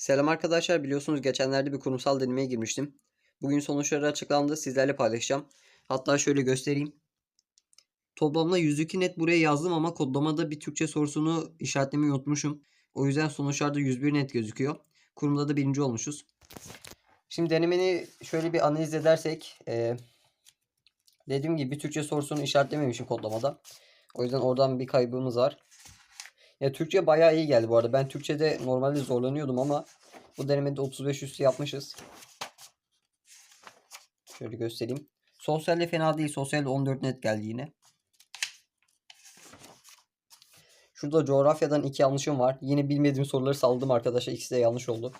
Selam arkadaşlar biliyorsunuz geçenlerde bir kurumsal denemeye girmiştim. Bugün sonuçları açıklandı sizlerle paylaşacağım. Hatta şöyle göstereyim. Toplamda 102 net buraya yazdım ama kodlamada bir Türkçe sorusunu işaretlemeyi unutmuşum. O yüzden sonuçlarda 101 net gözüküyor. Kurumda da birinci olmuşuz. Şimdi denemeni şöyle bir analiz edersek. eee, dediğim gibi bir Türkçe sorusunu işaretlememişim kodlamada. O yüzden oradan bir kaybımız var. Ya Türkçe bayağı iyi geldi bu arada. Ben Türkçe'de normalde zorlanıyordum ama bu denemede 35 üstü yapmışız. Şöyle göstereyim. Sosyalde fena değil. Sosyalde 14 net geldi yine. Şurada coğrafyadan iki yanlışım var. Yine bilmediğim soruları salladım arkadaşlar. İkisi de yanlış oldu.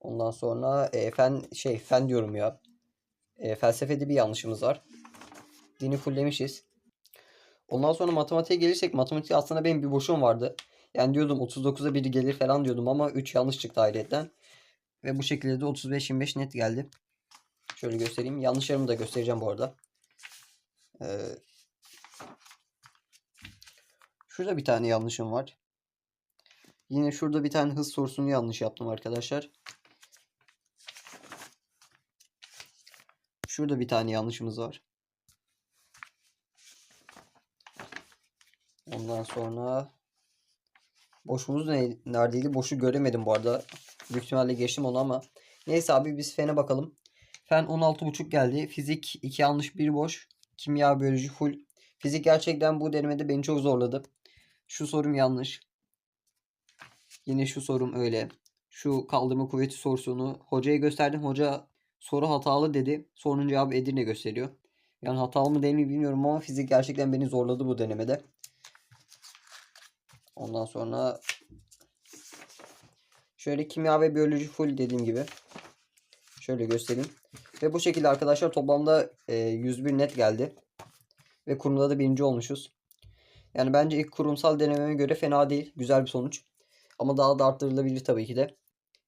Ondan sonra e, fen şey fen diyorum ya. E, felsefede bir yanlışımız var. Dini fulllemişiz. Ondan sonra matematiğe gelirsek matematik aslında benim bir boşum vardı. Yani diyordum 39'a biri gelir falan diyordum ama 3 yanlış çıktı ayrıyetten. Ve bu şekilde de 35-25 net geldi. Şöyle göstereyim. Yanlışlarımı da göstereceğim bu arada. Ee, şurada bir tane yanlışım var. Yine şurada bir tane hız sorusunu yanlış yaptım arkadaşlar. Şurada bir tane yanlışımız var. Ondan sonra boşumuz ne, neredeydi? Boşu göremedim bu arada. Büyük ihtimalle geçtim onu ama. Neyse abi biz fene bakalım. Fen 16.5 geldi. Fizik 2 yanlış 1 boş. Kimya biyoloji full. Fizik gerçekten bu denemede beni çok zorladı. Şu sorum yanlış. Yine şu sorum öyle. Şu kaldırma kuvveti sorusunu hocaya gösterdim. Hoca soru hatalı dedi. Sorunun cevabı Edirne gösteriyor. Yani hatalı mı değil mi bilmiyorum ama fizik gerçekten beni zorladı bu denemede. Ondan sonra şöyle kimya ve biyoloji full dediğim gibi. Şöyle göstereyim. Ve bu şekilde arkadaşlar toplamda e, 101 net geldi. Ve kurumda da birinci olmuşuz. Yani bence ilk kurumsal denememe göre fena değil. Güzel bir sonuç. Ama daha da arttırılabilir tabii ki de.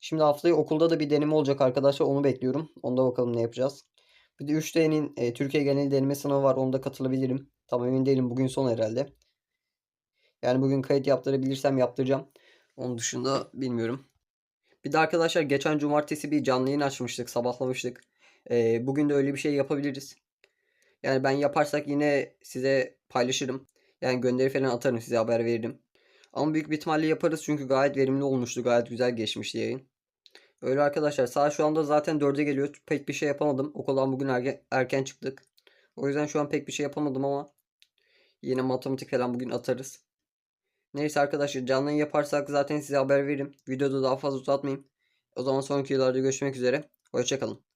Şimdi haftaya okulda da bir deneme olacak arkadaşlar. Onu bekliyorum. Onda bakalım ne yapacağız. Bir de 3D'nin e, Türkiye genel deneme sınavı var. Onda katılabilirim. Tam emin değilim. Bugün son herhalde. Yani bugün kayıt yaptırabilirsem yaptıracağım. Onun dışında bilmiyorum. Bir de arkadaşlar geçen cumartesi bir canlı yayın açmıştık. Sabahlamıştık. Ee, bugün de öyle bir şey yapabiliriz. Yani ben yaparsak yine size paylaşırım. Yani gönderi falan atarım size haber veririm. Ama büyük bir ihtimalle yaparız çünkü gayet verimli olmuştu. Gayet güzel geçmişti yayın. Öyle arkadaşlar. Saat şu anda zaten 4'e geliyor. Pek bir şey yapamadım. Okuldan bugün erken, erken çıktık. O yüzden şu an pek bir şey yapamadım ama yine matematik falan bugün atarız. Neyse arkadaşlar canlı yaparsak zaten size haber veririm. Videoda daha fazla uzatmayayım. O zaman sonraki videolarda görüşmek üzere. Hoşçakalın.